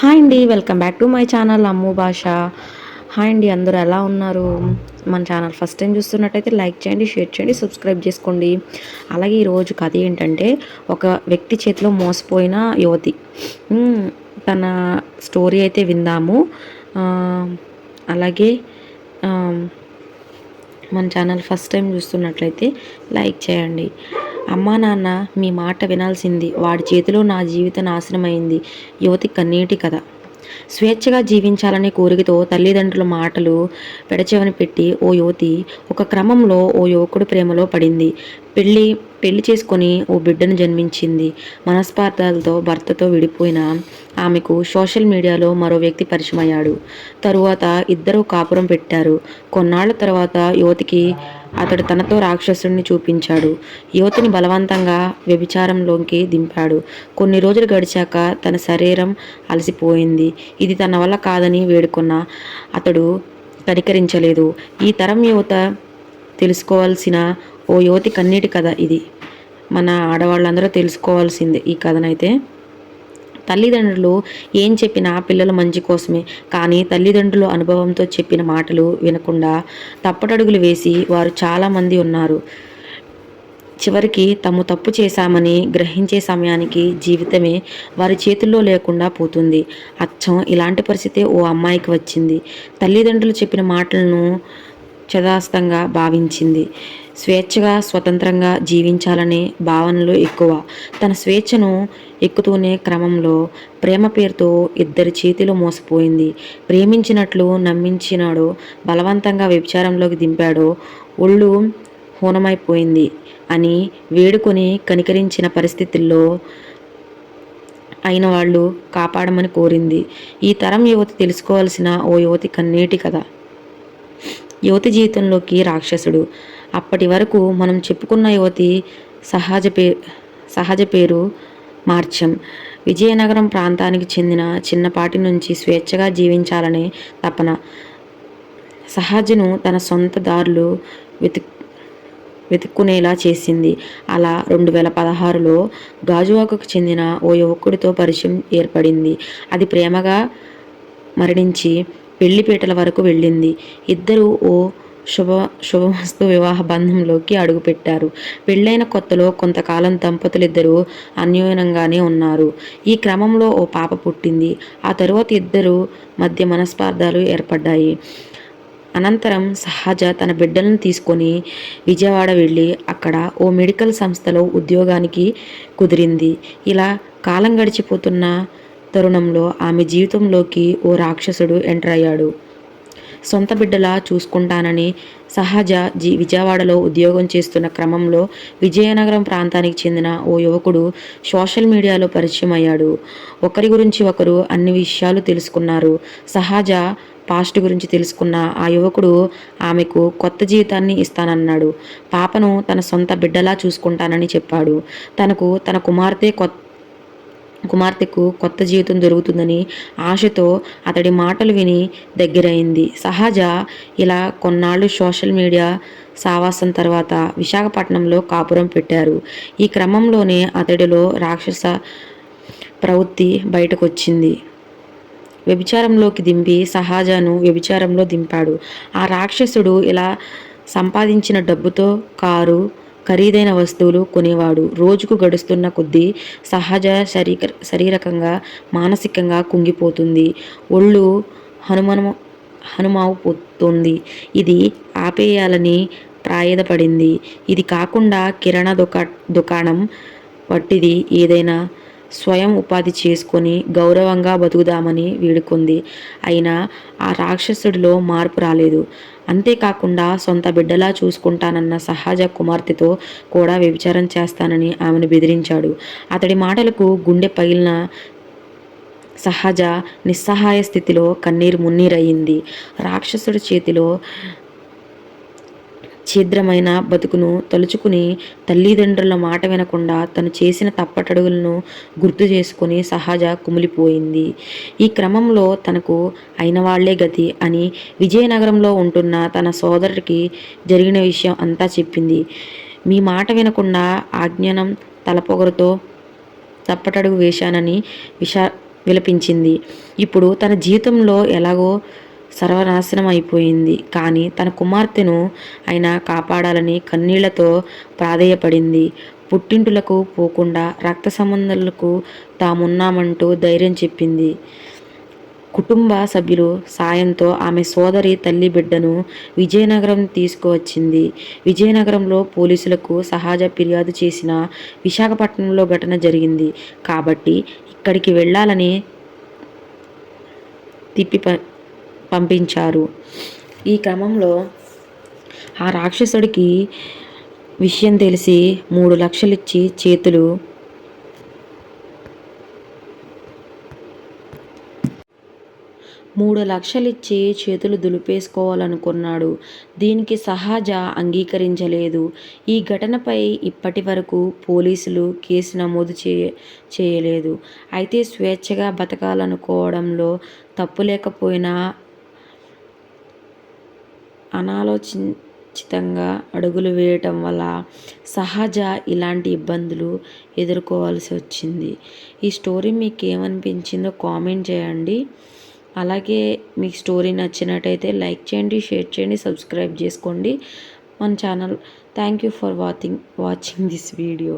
Hi అండి welcome back to my channel Ammu Bhasha. Hi అండి అందరూ ఎలా ఉన్నారు? మన ఛానల్ ఫస్ట్ టైం చూస్తున్నట్టయితే లైక్ చేయండి షేర్ చేయండి సబ్స్క్రైబ్ చేసుకోండి. అలాగే ఈరోజు కథ ఏంటంటే ఒక వ్యక్తి చేతిలో మోసపోయిన యువతి. తన స్టోరీ అయితే విందాము. అలాగే మన ఛానల్ ఫస్ట్ టైం చూస్తున్నట్లయితే లైక్ చేయండి. అమ్మా నాన్న మీ మాట వినాల్సింది. వాడి చేతిలో నా జీవిత నాశనమైంది. యువతి కన్నీటి కథ. స్వేచ్ఛగా జీవించాలనే కోరికతో తల్లిదండ్రుల మాటలు పెడచెవని పెట్టి ఓ యువతి ఒక క్రమంలో ఓ యువకుడు ప్రేమలో పడింది. పెళ్ళి పెళ్ళి చేసుకొని ఓ బిడ్డను జన్మించింది. మనస్పార్థాలతో భర్తతో విడిపోయిన ఆమెకు సోషల్ మీడియాలో మరో వ్యక్తి పరిచయమయ్యాడు. తరువాత ఇద్దరూ కాపురం పెట్టారు. కొన్నాళ్ళ తర్వాత యువతికి అతడు తనతో రాక్షసుడిని చూపించాడు. యువతిని బలవంతంగా వ్యభిచారంలోకి దింపాడు. కొన్ని రోజులు గడిచాక తన శరీరం అలసిపోయింది. ఇది తన వల్ల కాదని వేడుకున్న అతడు కనికరించలేదు. ఈ తరం యువత తెలుసుకోవాల్సిన ఓ యువతి కన్నీటి కథ ఇది. మన ఆడవాళ్ళందరూ తెలుసుకోవాల్సిందే ఈ కథనైతే. తల్లిదండ్రులు ఏం చెప్పినా పిల్లల మంచి కోసమే కానీ తల్లిదండ్రులు అనుభవంతో చెప్పిన మాటలు వినకుండా తప్పటడుగులు వేసి వారు చాలామంది ఉన్నారు. చివరికి తాము తప్పు చేశామని గ్రహించే సమయానికి జీవితమే వారి చేతుల్లో లేకుండా పోతుంది. అచ్చం ఇలాంటి పరిస్థితి ఓ అమ్మాయికి వచ్చింది. తల్లిదండ్రులు చెప్పిన మాటలను చదాస్తంగా భావించింది. స్వేచ్ఛగా స్వతంత్రంగా జీవించాలనే భావనలు ఎక్కువ. తన స్వేచ్ఛను ఎక్కుతూనే క్రమంలో ప్రేమ పేరుతో ఇద్దరి చేతిలో మోసపోయింది. ప్రేమించినట్లు నమ్మించినాడో బలవంతంగా వ్యభిచారంలోకి దింపాడో ఒళ్ళు హూనమైపోయింది అని వేడుకొని కనికరించిన పరిస్థితుల్లో అయిన వాళ్ళు కాపాడమని కోరింది. ఈ తరం యువతి తెలుసుకోవాల్సిన ఓ యువతి కన్నీటి కథ. యువతి జీవితంలోకి రాక్షసుడు. అప్పటి వరకు మనం చెప్పుకున్న యువతి సహజ పే సహజ పేరు మార్చం. విజయనగరం ప్రాంతానికి చెందిన చిన్నపాటి నుంచి స్వేచ్ఛగా జీవించాలనే తపన. సహజను తన సొంత దారులు వెతు వెతుక్కునేలా చేసింది. అలా రెండు వేల పదహారులో గాజువాకకు చెందిన ఓ యువకుడితో పరిచయం ఏర్పడింది. అది ప్రేమగా మరణించి పెళ్ళిపీటల వరకు వెళ్ళింది. ఇద్దరు ఓ శుభ శుభమస్తు వివాహ బంధంలోకి అడుగుపెట్టారు. పెళ్ళైన కొత్తలో కొంతకాలం దంపతులిద్దరూ అన్యోన్యంగానే ఉన్నారు. ఈ క్రమంలో ఓ పాప పుట్టింది. ఆ తరువాత ఇద్దరు మధ్య మనస్పార్థాలు ఏర్పడ్డాయి. అనంతరం సహజ తన బిడ్డలను తీసుకొని విజయవాడ వెళ్ళి అక్కడ ఓ మెడికల్ సంస్థలో ఉద్యోగానికి కుదిరింది. ఇలా కాలం గడిచిపోతున్న తరుణంలో ఆమె జీవితంలోకి ఓ రాక్షసుడు ఎంటర్ అయ్యాడు. సొంత బిడ్డలా చూసుకుంటానని సహజ జీ విజయవాడలో ఉద్యోగం చేస్తున్న క్రమంలో విజయనగరం ప్రాంతానికి చెందిన ఓ యువకుడు సోషల్ మీడియాలో పరిచయం అయ్యాడు. ఒకరి గురించి ఒకరు అన్ని విషయాలు తెలుసుకున్నారు. సహజ పాస్ట్ గురించి తెలుసుకున్న ఆ యువకుడు ఆమెకు కొత్త జీవితాన్ని ఇస్తానన్నాడు. పాపను తన సొంత బిడ్డలా చూసుకుంటానని చెప్పాడు. తనకు తన కుమార్తె కొత్త కుమార్తెకు కొత్త జీవితం దొరుకుతుందని ఆశతో అతడి మాటలు విని దగ్గరైంది. సహజ ఇలా కొన్నాళ్ళు సోషల్ మీడియా సావాసం తర్వాత విశాఖపట్నంలో కాపురం పెట్టారు. ఈ క్రమంలోనే అతడిలో రాక్షస ప్రవృత్తి బయటకొచ్చింది. వ్యభిచారంలోకి దింపి సహజను వ్యభిచారంలో దింపాడు. ఆ రాక్షసుడు ఇలా సంపాదించిన డబ్బుతో కారు ఖరీదైన వస్తువులు కొనేవాడు. రోజుకు గడుస్తున్న కొద్దీ సహజ శరీర శారీరకంగా మానసికంగా కుంగిపోతుంది. ఒళ్ళు హనుమను హనుమావుపోతుంది ఇది ఆపేయాలని ప్రాయదపడింది. ఇది కాకుండా కిరాణా దుకా దుకాణం వట్టిది. ఏదైనా స్వయం ఉపాధి చేసుకొని గౌరవంగా బతుకుదామని వేడుకుంది. అయినా ఆ రాక్షసుడిలో మార్పు రాలేదు. అంతేకాకుండా సొంత బిడ్డలా చూసుకుంటానన్న సహజ కుమార్తెతో కూడా వ్యభిచారం చేస్తానని ఆమెను బెదిరించాడు. అతడి మాటలకు గుండె పగిలిన సహజ నిస్సహాయ స్థితిలో కన్నీరు మున్నీరయ్యింది రాక్షసుడి చేతిలో ఛిద్రమైన బతుకును తలుచుకుని తల్లిదండ్రుల మాట వినకుండా తను చేసిన తప్పటడుగులను గుర్తు చేసుకుని సహజ కుమిలిపోయింది. ఈ క్రమంలో తనకు అయిన వాళ్ళే గతి అని విజయనగరంలో ఉంటున్న తన సోదరుడికి జరిగిన విషయం అంతా చెప్పింది. మీ మాట వినకుండా ఆజ్ఞానం తలపొగరుతో తప్పటడుగు వేశానని విషా విలపించింది. ఇప్పుడు తన జీవితంలో ఎలాగో సర్వనాశనం అయిపోయింది. కానీ తన కుమార్తెను ఆయన కాపాడాలని కన్నీళ్ళతో ప్రాధేయపడింది. పుట్టింటులకు పోకుండా రక్త సంబంధాలకు తామున్నామంటూ ధైర్యం చెప్పింది. కుటుంబ సభ్యులు సాయంతో ఆమె సోదరి తల్లి బిడ్డను విజయనగరం తీసుకువచ్చింది. విజయనగరంలో పోలీసులకు సహజ ఫిర్యాదు చేసిన విశాఖపట్నంలో ఘటన జరిగింది. కాబట్టి ఇక్కడికి వెళ్ళాలని తిప్పి పంపించారు. ఈ క్రమంలో ఆ రాక్షసుడికి విషయం తెలిసి మూడు లక్షలిచ్చి చేతులు మూడు లక్షలిచ్చి చేతులు దులిపేసుకోవాలనుకున్నాడు. దీనికి సహజ అంగీకరించలేదు. ఈ ఘటనపై ఇప్పటి వరకు పోలీసులు కేసు నమోదు చేయ చేయలేదు. అయితే స్వేచ్ఛగా బతకాలనుకోవడంలో తప్పు లేకపోయినా అనాలోచితంగా అడుగులు వేయటం వల్ల సహజ ఇలాంటి ఇబ్బందులు ఎదుర్కోవాల్సి వచ్చింది. ఈ స్టోరీ మీకు ఏమనిపించిందో కామెంట్ చేయండి. అలాగే మీకు స్టోరీ నచ్చినట్టయితే లైక్ చేయండి షేర్ చేయండి సబ్స్క్రైబ్ చేసుకోండి. మన channel thank you for watching watching this video.